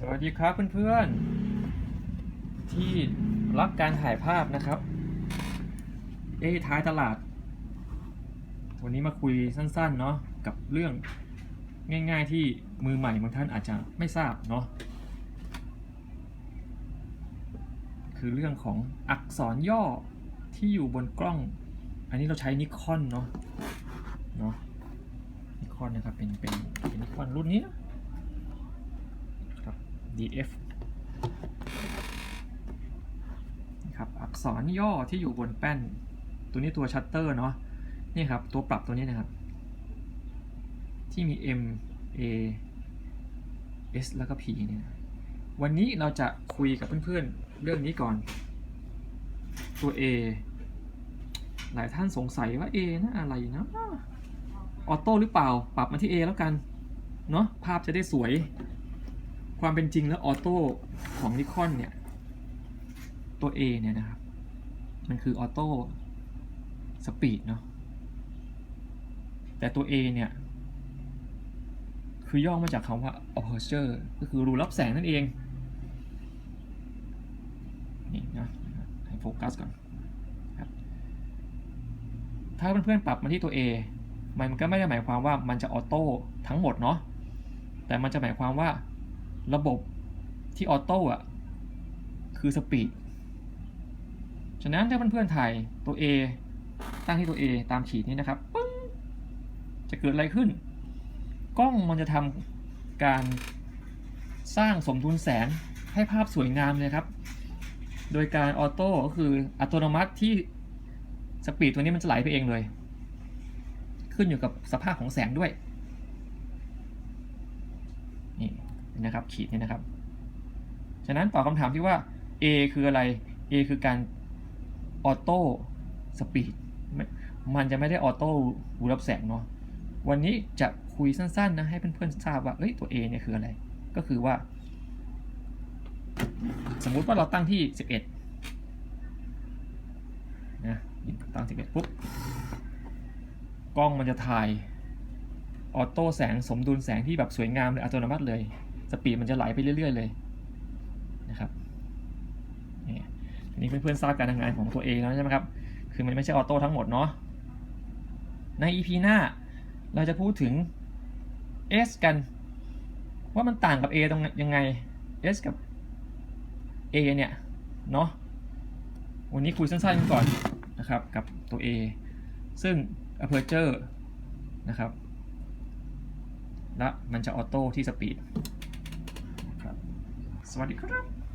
สวัสดีครับเพื่อนๆ ที่รักการถ่ายภาพนะครับ เอ้ท้ายตลาด วันนี้มาคุยสั้นๆเนาะกับเรื่องง่ายๆที่มือใหม่บางท่านอาจจะไม่ทราบเนาะคือเรื่องของอักษรย่อที่อยู่บนกล้อง อันนี้เราใช้นิคอนเนาะเนาะนิคอนนะครับเป็นเป็นเป็นนิคอนรุ่นนี้นะ DF นะครับอักษรย่อที่อยู่บนแป้น ตัวนี้ตัวชัตเตอร์เนาะนี่ครับ ตัวปรับตัวนี้นะครับ ที่มี M A S แล้วก็ P เนี่ยวันนี้เราจะคุยกับเพื่อนๆ เรื่องนี้ก่อน ตัว A หลายท่านสงสัยว่า A นะอะไรนะออโต้หรือเปล่า ปรับมาที่ A แล้วกัน เนาะภาพจะได้สวย ความเป็นจริงแล้วออโต้ของนิคอนเนี่ย ตัว A เนี่ยนะครับ มันคือออโต้สปีดเนาะแต่ตัว A เนี่ย คือย่อมาจากคำว่า aperture ก็คือรูรับแสงนั่นเอง นี่นะให้โฟกัสก่อนครับถ้าเพื่อนๆปรับมาที่ตัว A มันก็ไม่ได้หมายความว่ามันจะออโต้ทั้งหมดเนาะแต่มันจะหมายความว่า ระบบที่ออโต้อะคือสปีด ฉะนั้นถ้าเพื่อนๆถ่ายตัว A ตั้งที่ตัว A ตามขีดนี้นะครับปึ้งจะเกิดอะไรขึ้น กล้องมันจะทำการสร้างสมดุลแสงให้ภาพสวยงามเลยครับ โดยการออโต้ก็คืออัตโนมัติที่สปีดตัวนี้มันจะไหลไปเองเลย ขึ้นอยู่กับสภาพของแสงด้วย นี่ นะครับขีดนี่นะครับ ฉะนั้นตอบคำถามที่ว่า A คืออะไร A คือการออโต้สปีดมันจะไม่ได้ออโต้รูรับแสงเนาะวันนี้จะคุยสั้นๆนะให้เพื่อนๆทราบว่าเอ้ยตัว A เนี่ยคืออะไร ก็คือว่า สมมุติว่าเราตั้งที่ 11นะตั้ง 11 ปุ๊บ กล้องมันจะถ่ายออโต้แสงสมดุลแสงที่แบบสวยงามเลยอัตโนมัติเลย สปีดมันจะไหลไปเรื่อย ๆ เลยนะครับนี่อันนี้เพื่อนๆทราบการทำงานของตัวเองแล้วใช่ไหมครับ คือมันไม่ใช่ออโต้ทั้งหมดเนาะ ใน EP หน้าเราจะพูดถึง S กัน ว่ามันต่างกับ A ตรงยังไง S กับ A เนี่ย เนาะวันนี้คุยสั้นๆกันก่อนนะครับ กับตัว A ซึ่ง aperture นะครับ และมันจะออโต้ที่สปีด นะครับสวัสดีครับ